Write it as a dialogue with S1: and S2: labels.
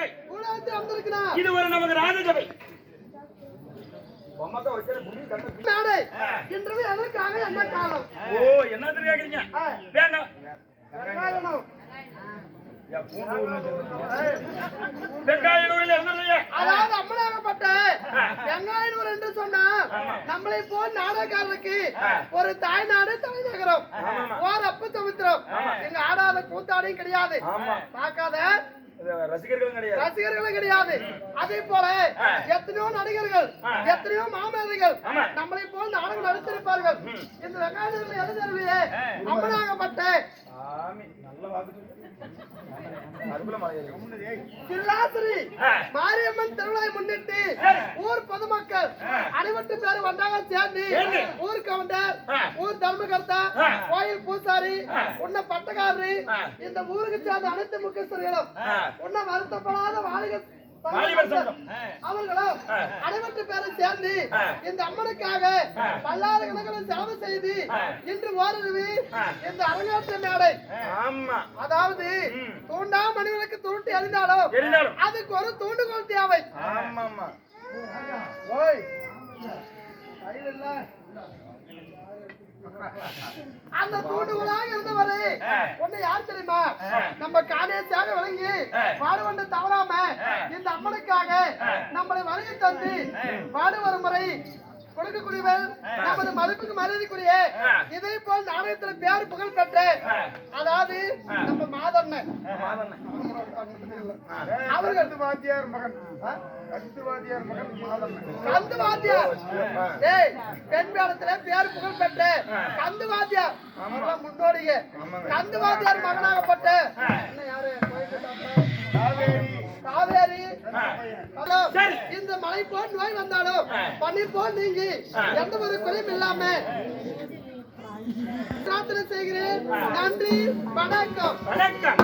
S1: வந்திருக்கிறார்
S2: இது ஒரு நமது ராஜசபை.
S1: என்ன அதாவது அம்மனாகப்பட்ட வெங்காயனூர் என்று சொன்னா நம்மளை போல் நாடகக்காரருக்கு ஒரு தாய்நாடு தலைநகரம் ஓர் அப்ப சமுத்திரம். எங்க ஆடாத கூத்தாடியும் கிடையாது. பார்க்காத
S2: ரசிகர்களும் கிடையாது.
S1: ரசிகர்களும் கிடையாது. அதே போல எத்தனையோ நடிகர்கள் எத்தனையோ மாமேதைகள் நம்மளை போல் நாடகம் நடித்திருப்பார்கள். இந்த வெங்காயத்தில் எழுதவில்லையே அம்மனாகப்பட்ட
S2: சாமி நல்ல வாக்கு. அற்புதமா
S1: திருலாசிரி மாரியம்மன் திருவிழாவை முன்னிட்டு அனைவட்டு பேர் வந்தாங்க சேர்ந்து. ஊர் கவுண்டர். ஊர் தர்மகர்த்தா. கோயில் பூசாரி. உன்ன பட்டக்காரரு. இந்த ஊருக்கு சேர்ந்த அனைத்து முக்கியஸ்தர்களும். உன்ன வருத்தப்படாத
S2: சங்கம்.
S1: அவர்களும்
S2: ஆ.
S1: அனைவட்டு பேரும் சேர்ந்து. இந்த அம்மனுக்காக
S2: ஆ.
S1: பல்லாயிரக்கணக்கில் செலவு செய்து. இன்று ஓரறிவு. இந்த அரங்கேற்ற மேடை
S2: ஆமா
S1: அதாவது. தூண்டா மனிதனுக்கு எறிந்தாலும்
S2: தெரிந்தாலும்
S1: அதுக்கு ஒரு தூண்டுகோல் தேவை
S2: ஆமா ஆமா
S1: அந்த தூண்டுகோலாக இருந்தவரு. ஒண்ணு யார் தெரியுமா. நம்ம காணேசியாக விளங்கி. பாடுவண்டு தவறாம. இந்த அம்மனுக்காக. நம்மளை வருகை தந்து பாடு வரும் முறை கொடுக்கக்கூடியவள் நமது மதிப்புக்கு மரியாதைக்குரிய. இதே போல் நாடகத்துல பேர் புகழ் பெற்ற. அதாவது நம்ம மாதண்ணன். அவர்கள்
S3: வாத்தியார் மகன்.
S1: ஏய் பெண் வேடத்துல பேர் புகழ் பெற்ற வாத்தியார் மகனாகப்பட்ட இன்னும் யாரு?
S3: காவேரி.
S1: காவேரி. மலை போல் நோய் வந்தாலும் பனி போல் நீங்கி. எந்த ஒரு குறையும் இல்லாம. பிரார்த்தனை செய்கிறேன். நன்றி. வணக்கம்.
S2: வணக்கம்.